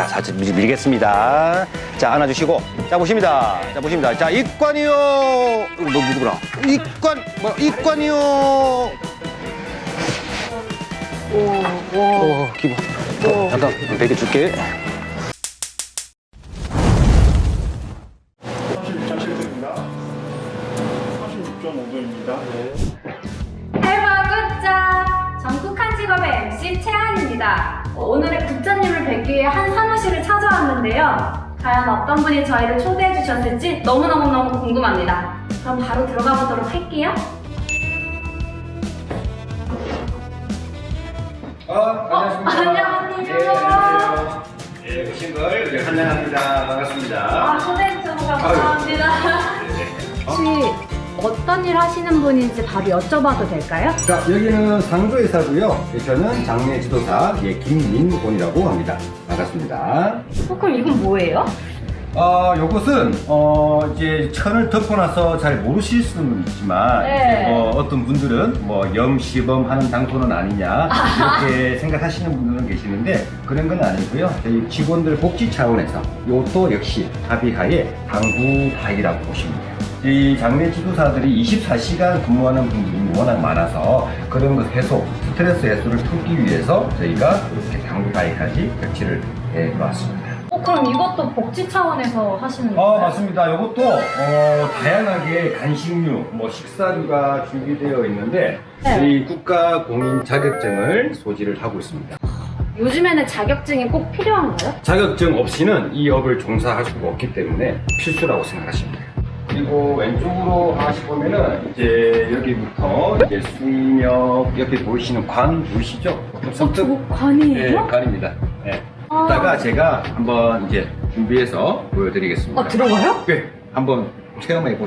자, 살짝 밀, 밀겠습니다. 자, 안아주시고. 자, 보십니다. 자, 보십니다. 자, 입관이요. 너 누구라? 입관, 뭐, 입관이요. 오, 오, 기분. 어, 잠깐, 베개 줄게. 찾아왔는데요. 과연 어떤 분이 저희를 초대해 주셨을지 너무너무너무 궁금합니다. 그럼 바로 들어가 보도록 할게요. 어, 안녕하세요. 예, 오신 걸 환영합니다. 반갑습니다. 아, 초대해 주셔서 감사합니다. 혹시 어떤 일 하시는 분인지 바로 여쭤봐도 될까요? 자, 여기는 상조회사고요. 저는 장례 지도사 예, 김민곤이라고 합니다. 반갑습니다. 어, 그럼 이건 뭐예요? 어, 요것은 어, 이제 천을 덮어놔서 잘 모르실 수는 있지만 네. 어, 어떤 분들은 뭐 염시범 하는 당토는 아니냐 이렇게 생각하시는 분들은 계시는데 그런 건 아니고요. 저희 직원들 복지 차원에서 이것도 역시 합의하에 당구 다이라고 보시면 돼요. 이 장례 지도사들이 24시간 근무하는 분들이 워낙 많아서 그런 것 해소, 스트레스 해소를 풀기 위해서 저희가 이렇게 당구 다이까지 배치를 해 놓았습니다. 어, 그럼 이것도 복지 차원에서 하시는 어, 거예요? 맞습니다. 이것도 어, 다양하게 간식류, 뭐 식사류가 준비되어 있는데 네. 저희 국가 공인 자격증을 소지를 하고 있습니다. 요즘에는 자격증이 꼭 필요한가요? 자격증 없이는 이 업을 종사할 수가 없기 때문에 필수라고 돼요. 그리고 왼쪽으로 하시 보면은 이제 여기부터 이제 수인역 옆에 보이시는 관 보이시죠? 어, 저거 관이에요? 네, 관입니다. 네. 아. 이따가 제가 한번 이제 준비해서 보여드리겠습니다. 어, 들어가요? 네, 한번 체험해 보세요.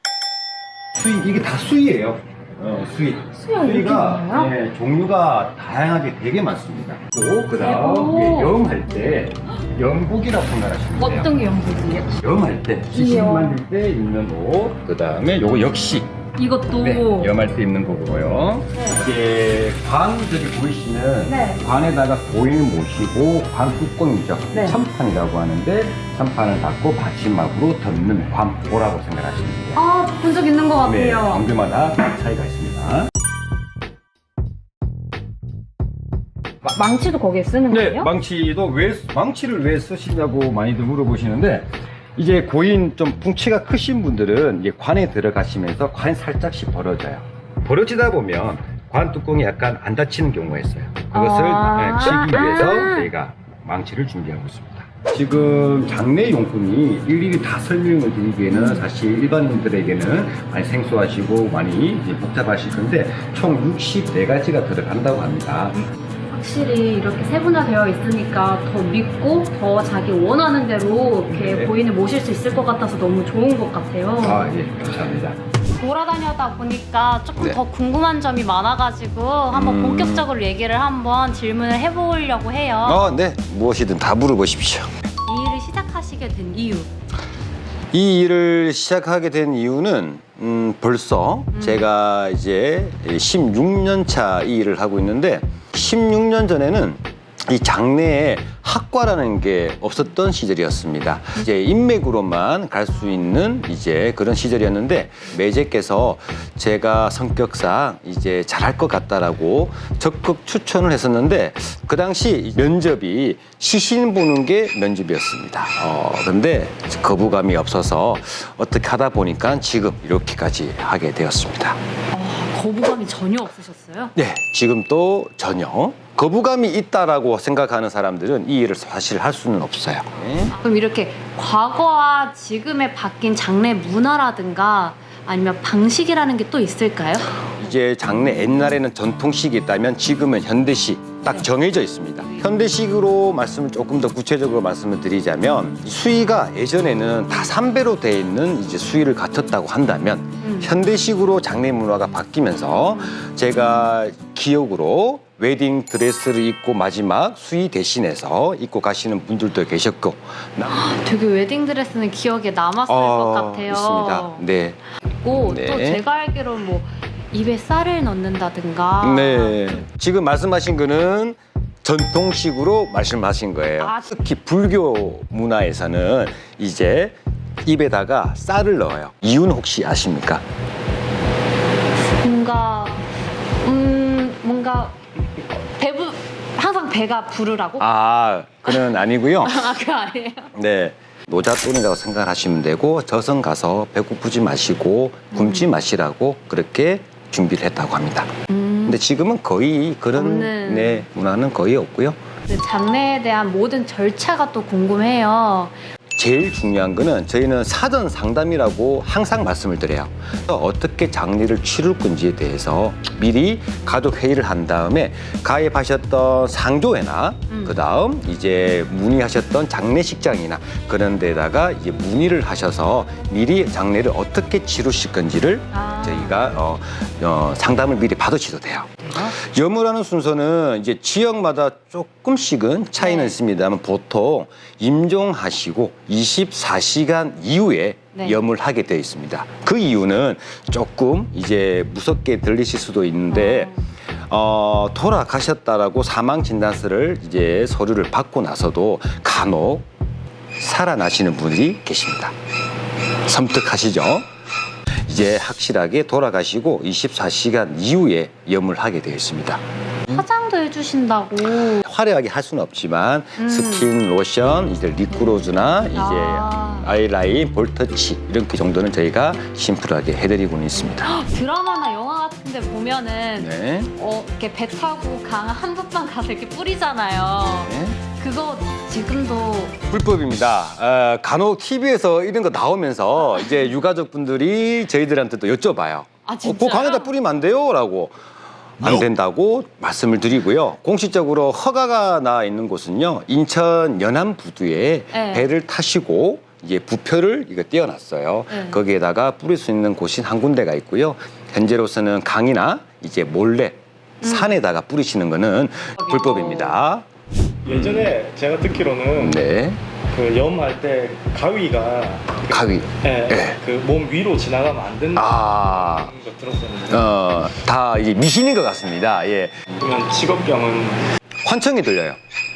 수이 이게 다 수이예요. 어, 수이. 수이가 이렇게? 예, 종류가 다양하게 되게 많습니다. 또 그다음 오. 이게 염할 때 염복이라고 생각하시면 돼요. 어떤 게 연구지예요? 염할 때 시식 이요. 만들 때 입는 옷. 그다음에 요거 역시 이것도 네, 염할 때 입는 거고요. 네. 이게 관 저기 보이시는 네. 관에다가 고인을 모시고 관 뚜껑이죠. 네. 참판이라고 하는데 참판을 닫고 받침막으로 덮는 관보라고 생각하시면 돼요. 아, 본 적 있는 것 네, 같아요. 장비마다 차이가 있습니다. 마- 망치도 거기에 쓰는 네, 거예요? 망치도 왜 망치를 왜 쓰시냐고 많이들 물어보시는데 이제 고인 좀 풍치가 크신 분들은 이제 관에 들어가시면서 관이 살짝씩 벌어져요. 벌어지다 보면 관 뚜껑이 약간 안 닫히는 경우가 있어요. 그것을 아. 네, 치기 위해서 아. 저희가 망치를 준비하고 있습니다. 지금 장례 용품이 일일이 다 설명을 드리기에는 사실 일반인들에게는 많이 생소하시고 많이 이제 복잡하실 건데 총 64가지가 들어간다고 합니다. 확실히 이렇게 세분화되어 있으니까 더 믿고 더 자기 원하는 대로 이렇게 네. 고인을 모실 수 있을 것 같아서 너무 좋은 것 같아요. 아, 예, 감사합니다. 돌아다니다 보니까 조금 네. 더 궁금한 점이 많아가지고 한번 음. 본격적으로 얘기를 한번 질문을 해보려고 해요. 어, 네. 무엇이든 다 물어보십시오. 이 일을 시작하시게 된 이유. 이 일을 시작하게 된 이유는 음, 벌써 제가 이제 16년 차 이 일을 하고 있는데 16년 전에는 이 장내에 학과라는 게 없었던 시절이었습니다. 이제 인맥으로만 갈 수 있는 이제 그런 시절이었는데 매제께서 제가 성격상 이제 잘할 것 같다라고 적극 추천을 했었는데 그 당시 면접이 시신 보는 게 면접이었습니다. 어, 근데 거부감이 없어서 어떻게 하다 보니까 지금 이렇게까지 하게 되었습니다. 아, 거부감이 전혀 없으셨어요? 네, 지금 또 전혀 거부감이 있다라고 생각하는 사람들은 이 일을 사실 할 수는 없어요. 네. 그럼 이렇게 과거와 지금에 바뀐 장례 문화라든가 아니면 방식이라는 게 또 있을까요? 이제 장례 옛날에는 전통식이 있다면 지금은 현대식 딱 정해져 있습니다. 현대식으로 말씀을 조금 더 구체적으로 말씀을 드리자면 수의가 예전에는 다 삼배로 돼 있는 이제 수의를 갖췄다고 한다면 음. 현대식으로 장례 문화가 바뀌면서 제가 기억으로 웨딩 드레스를 입고 마지막 수의 대신해서 입고 가시는 분들도 계셨고 되게 웨딩 드레스는 기억에 남았을 것 같아요. 있습니다. 네. 고 네. 또 제가 알기로 뭐 입에 쌀을 넣는다든가 네. 지금 말씀하신 거는 전통식으로 말씀하신 거예요. 아. 특히 불교 문화에서는 이제 입에다가 쌀을 넣어요. 이유는 혹시 아십니까? 뭔가 음 뭔가 배부 항상 배가 부르라고? 아, 그는 아니고요. 아 그거 아니에요? 네. 노잣돈이라고 생각하시면 되고 저승 가서 배고프지 마시고 굶지 마시라고 그렇게 준비를 했다고 합니다. 음, 근데 지금은 거의 그런 없는. 네, 문화는 거의 없고요. 그 장례에 대한 모든 절차가 또 궁금해요. 제일 중요한 거는 저희는 사전 상담이라고 항상 말씀을 드려요. 어떻게 장례를 치를 건지에 대해서 미리 가족 회의를 한 다음에 가입하셨던 상조회나 음. 그 다음 이제 문의하셨던 장례식장이나 그런 데다가 이제 문의를 하셔서 미리 장례를 어떻게 치르실 건지를 아. 저희가 어, 어, 상담을 미리 받으셔도 돼요. 염을 순서는 이제 지역마다 조금씩은 차이는 네. 있습니다만 보통 임종하시고 24시간 이후에 네. 염을 하게 되어 있습니다. 그 이유는 조금 이제 무섭게 들리실 수도 있는데 어, 돌아가셨다라고 사망 진단서를 이제 서류를 받고 나서도 간혹 살아나시는 분들이 계십니다. 섬뜩하시죠? 이제 확실하게 돌아가시고 24시간 이후에 염을 하게 되어 있습니다. 화장도 해주신다고. 화려하게 할 수는 없지만 음. 스킨 로션, 이제 립그로즈나 이제 아. 아이라인, 볼터치 이렇게 정도는 저희가 심플하게 해드리고는 있습니다. 드라마나 영화 같은데 보면은 네. 어 이렇게 배 타고 강 한복방 가서 이렇게 뿌리잖아요. 네. 그거 지금도 불법입니다. 어, 간혹 TV에서 이런 거 나오면서 이제 유가족분들이 저희들한테도 여쭤봐요. 아 어, 그 진짜요? 강에다 뿌리면 안 돼요?라고. 안 된다고 말씀을 드리고요. 공식적으로 허가가 나 있는 곳은요. 인천 연안부두에 네. 배를 타시고 이제 부표를 이거 띄어놨어요. 네. 거기에다가 뿌릴 수 있는 곳이 한 군데가 있고요. 현재로서는 강이나 이제 몰래 음. 산에다가 뿌리시는 거는 불법입니다. 예전에 제가 듣기로는 네. 그 염할 때 가위가 가위. 예, 예. 그 몸 위로 지나가면 안 된다는 아, 거 들었었는데 어, 다 이제 미신인 것 같습니다. 예. 그러면 직업병은 환청이 들려요.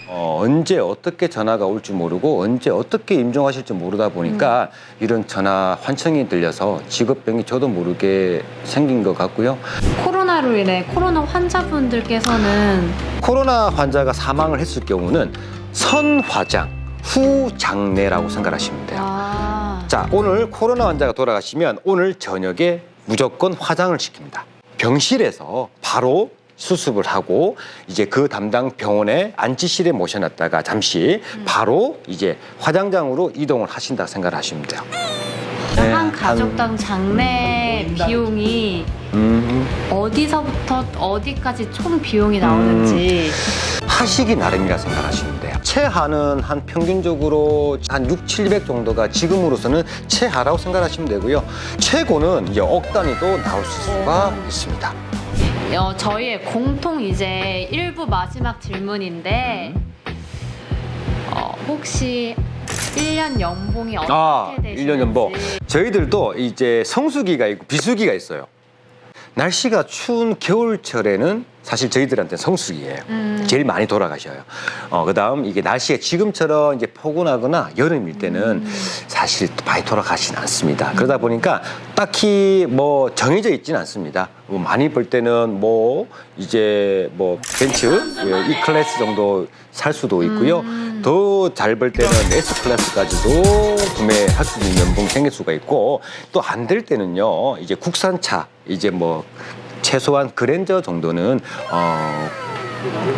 어, 언제 어떻게 전화가 올지 모르고 언제 어떻게 임종하실지 모르다 보니까 이런 전화 환청이 들려서 직업병이 저도 모르게 생긴 것 같고요. 코로나로 인해 코로나 환자분들께서는 코로나 환자가 사망을 했을 경우는 선화장 후 장례라고 생각하시면 돼요. 아, 자, 오늘 코로나 환자가 돌아가시면 오늘 저녁에 무조건 화장을 시킵니다. 병실에서 바로 수습을 하고 이제 그 담당 병원에 안치실에 모셔놨다가 잠시 바로 이제 화장장으로 이동을 하신다 생각하시면 돼요. 네, 한 가족당 장례 비용이 음, 어디서부터 어디까지 총 비용이 나오는지 하시기 나름이라 생각하시면 돼요. 최하는 한 평균적으로 한 6, 700 정도가 지금으로서는 최하라고 생각하시면 되고요. 최고는 이제 억 단위도 나올 수가 있습니다. 어, 저희의 공통 이제 일부 마지막 질문인데 어, 혹시 1년 연봉이 어떻게 아, 되시는지 1년 연봉. 저희들도 이제 성수기가 있고 비수기가 있어요. 날씨가 추운 겨울철에는 사실 저희들한테 성수기예요. 음. 제일 많이 돌아가셔요. 어, 그 다음 이게 날씨가 지금처럼 이제 포근하거나 여름일 때는 음. 사실 많이 돌아가진 않습니다. 그러다 보니까 딱히 뭐 정해져 있지는 않습니다. 뭐 많이 벌 때는 뭐 이제 뭐 벤츠 예, E 클래스 정도 살 수도 있고요. 음. 더잘 벌 때는 S 클래스까지도 구매할 수 있는 연봉 생길 수가 있고 또 안 될 때는요. 이제 국산차 이제 뭐 최소한 그랜저 정도는 어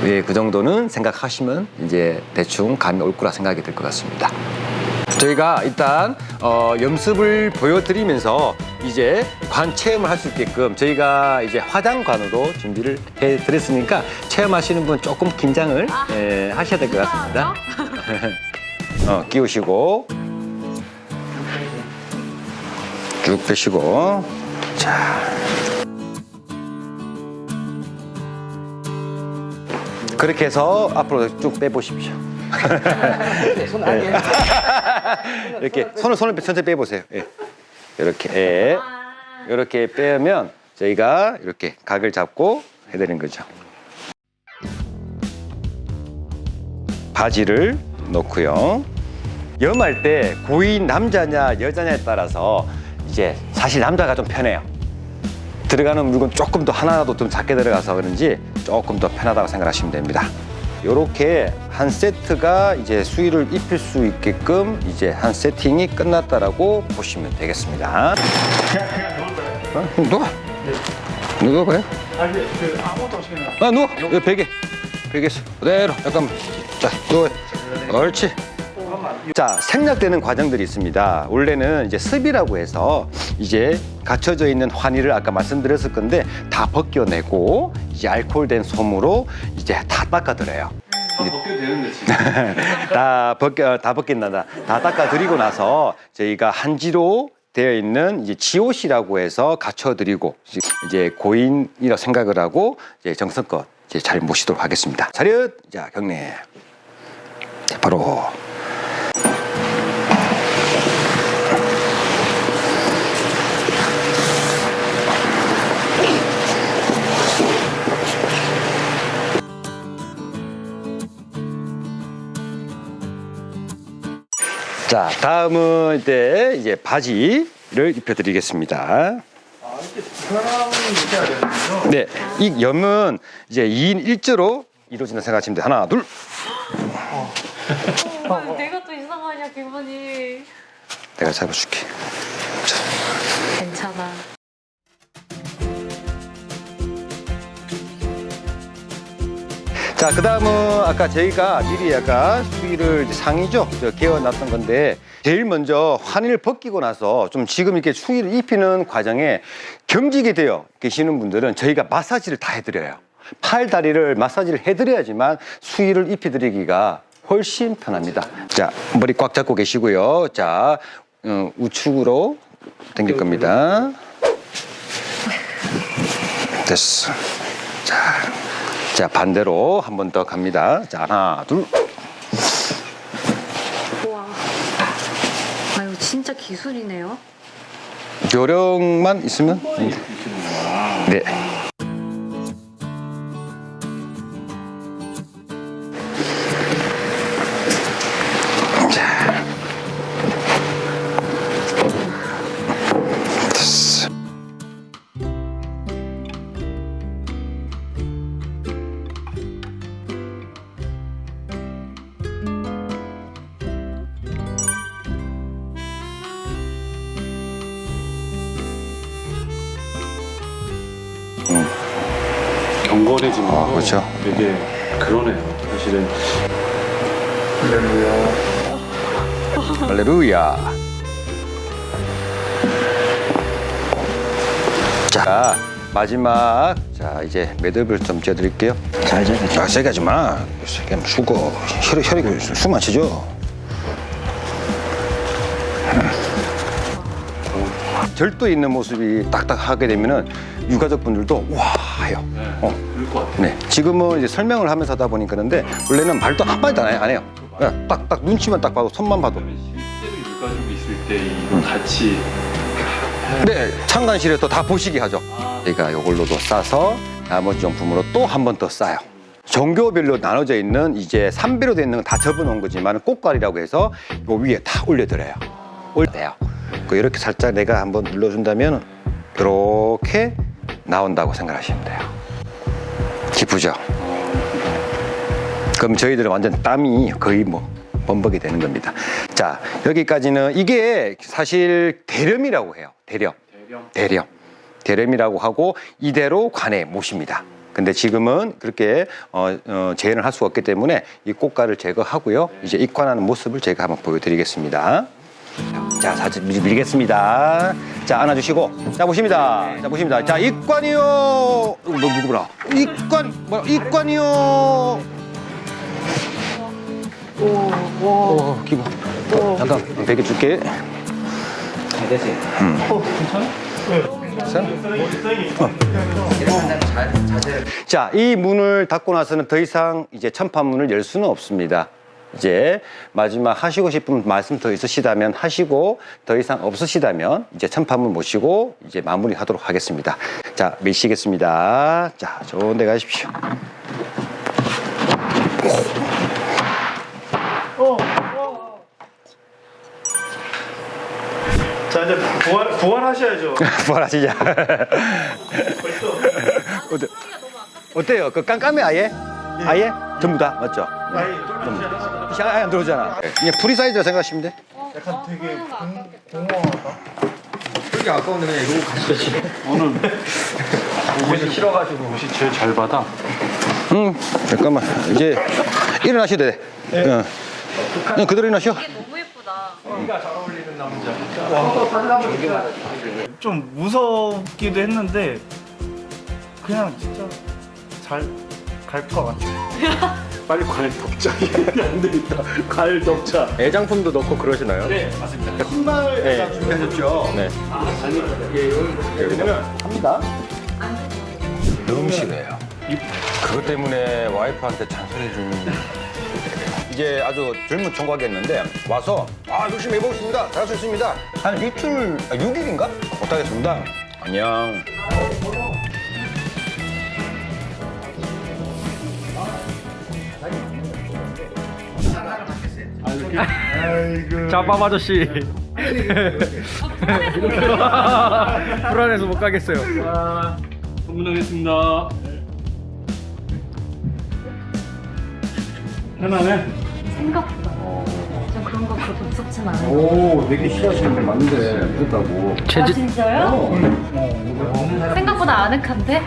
예, 그 정도는 생각하시면 이제 대충 감이 올 거라 생각이 들것 같습니다. 저희가 일단 어, 염습을 보여드리면서 이제 관 체험을 할 수 있게끔 저희가 이제 화장관으로 준비를 해드렸으니까 체험하시는 분 조금 긴장을 아. 예, 하셔야 될 것 같습니다. 어, 끼우시고 쭉 빼시고 자 그렇게 해서 앞으로 쭉 빼보십시오. 네. 이렇게 손을 손을 천천히 빼보세요. 예. 이렇게 예. 이렇게 빼면 저희가 이렇게 각을 잡고 해드리는 거죠. 바지를 놓고요. 염할 때 고인 남자냐 여자냐에 따라서 이제 사실 남자가 좀 편해요. 들어가는 물건 조금 더 하나라도 좀 작게 들어가서 그런지 조금 더 편하다고 생각하시면 됩니다. 이렇게 한 세트가 이제 수의를 입힐 수 있게끔 이제 한 세팅이 끝났다라고 보시면 되겠습니다. 어? 누워. 누워 그래? 아니 그 아무것도 없이 그냥 아 누워. 여기 베개. 베개 있어. 그대로 잠깐만. 자 누워. 옳지. 자, 생략되는 과정들이 있습니다. 원래는 이제 습이라고 해서 이제 갖춰져 있는 환희를 아까 말씀드렸을 건데 다 벗겨내고 이제 알코올된 솜으로 이제 다 닦아드려요. 먹게 되는데 지금 다 벗겨 다 벗긴다. 다 닦아드리고 나서 저희가 한지로 되어 있는 이제 지옷이라고 해서 갖춰드리고 이제 고인이라 생각을 하고 이제 정성껏 이제 잘 모시도록 하겠습니다. 차렷, 자 경례. 자, 바로 자 다음은 이제 이제 바지를 입혀드리겠습니다. 아 이렇게 사람이 해야 되는군요 네, 이 염은 이제 2인 1조로 이루어진다 생각하시면 돼요. 하나, 둘. 어, 내가 또 이상하냐 기분이. 내가 잡아줄게. 괜찮아. 자, 그 다음은 아까 저희가 미리 아까 수위를. 저 개어놨던 건데, 제일 먼저 환희를 벗기고 나서 좀 지금 이렇게 수위를 입히는 과정에 경직이 되어 계시는 분들은 저희가 마사지를 다 해드려요. 팔, 다리를 마사지를 해드려야지만 수위를 입혀드리기가 훨씬 편합니다. 자, 머리 꽉 잡고 계시고요. 자, 어, 우측으로 당길 겁니다. 됐어. 자, 자 반대로 한 번 더 갑니다. 자 하나 둘. 우와. 아유 진짜 기술이네요. 요령만 있으면 네. 경건해지는 아, 그렇죠. 되게 그러네요. 사실은 할렐루야. 자 마지막 자 이제 매듭을 좀 쥐어드릴게요. 자 이제 자 세게 하지 마. 세게 하면 죽어. 혈액 혈액 숨안 쉬죠. 절도 있는 모습이 딱딱하게 되면은 유가족 분들도 와 해요. 어. 것 같아요. 네, 지금은 이제 설명을 하면서 하다 보니까 그런데 원래는 말도 한마디도 안 해요. 안 해요. 그냥 딱 딱 눈치만 딱 봐도 손만 봐도. 실제로 육가족이 있을 때 이거 같이 네, 창간실에서 다 보시게 하죠. 저희가 이걸로도 싸서 나머지 용품으로 또 한 번 더 싸요. 종교별로 나눠져 있는 이제 삼배로 되어 있는 건 다 접어놓은 거지만 꽃갈이라고 해서 요 위에 다 올려드려요. 올려요. 그 이렇게 살짝 내가 한번 눌러준다면 이렇게 나온다고 생각하시면 돼요. 기쁘죠? 그럼 저희들은 완전 땀이 거의 뭐 범벅이 되는 겁니다. 자, 여기까지는 이게 사실 대렴이라고 해요. 대렴. 대렴. 대렴이라고 하고 이대로 관에 모십니다. 근데 지금은 그렇게 어, 어, 재현을 할 수가 없기 때문에 이 꽃가를 제거하고요. 이제 입관하는 모습을 제가 한번 보여드리겠습니다. 자, 사진 밀- 밀겠습니다. 자, 안아주시고. 자, 보십니다. 자, 보십니다. 자, 입관이요. 어, 너 누구더라? 입관, 뭐야, 입관이요. 오, 오, 기분. 어, 잠깐, 베개 줄게. 자, 이 문을 닫고 나서는 더 이상 이제 천판문을 열 수는 없습니다. 이제 마지막 하시고 싶은 말씀 더 있으시다면 하시고 더 이상 없으시다면 이제 참판문 모시고 이제 마무리하도록 하겠습니다. 자, 미시겠습니다. 자, 좋은 데 가십시오. 자 이제 부활 부활하셔야죠. 부활하시자. 어때, 어때요? 그 깜깜해 아예? 아예? 전부 다 맞죠? 좀 시간 아예 안 들어오잖아. 그냥 프리 사이즈라 생각하시면 돼. 약간 되게 공- 공허하다. 오늘 옷이 싫어가지고 옷이 제일 잘 받아. 응, 잠깐만. 이제 일어나셔도 돼. 응. 그냥 그대로 일어나셔. 이게 너무 예쁘다. 좀 무섭기도 했는데 그냥 진짜 잘 갈 것 같아요. 빨리 과일 덮자. 안 되겠다. 과일 덮자. 애장품도 넣고 그러시나요? 네 맞습니다. 신발 네. 준비하셨죠? 네. 합니다. 너무 싫어요. 그것 때문에 와이프한테 잔소리 주는. 이제 아주 젊은 총각이었는데 와서 아 열심히 해보겠습니다. 잘할 수 있습니다. 한 이틀, 아, 6일인가? 못하겠습니다. 안녕. 짜밤 아저씨 불안해서 못 가겠어요 선문하겠습니다. 편안해? 생각보다. 전 그런 거 그렇게 무섭진 않아요. 오, 되게 시하시는 게 맞는데 무섭다고. 아 진짜요? 생각보다 아늑한데?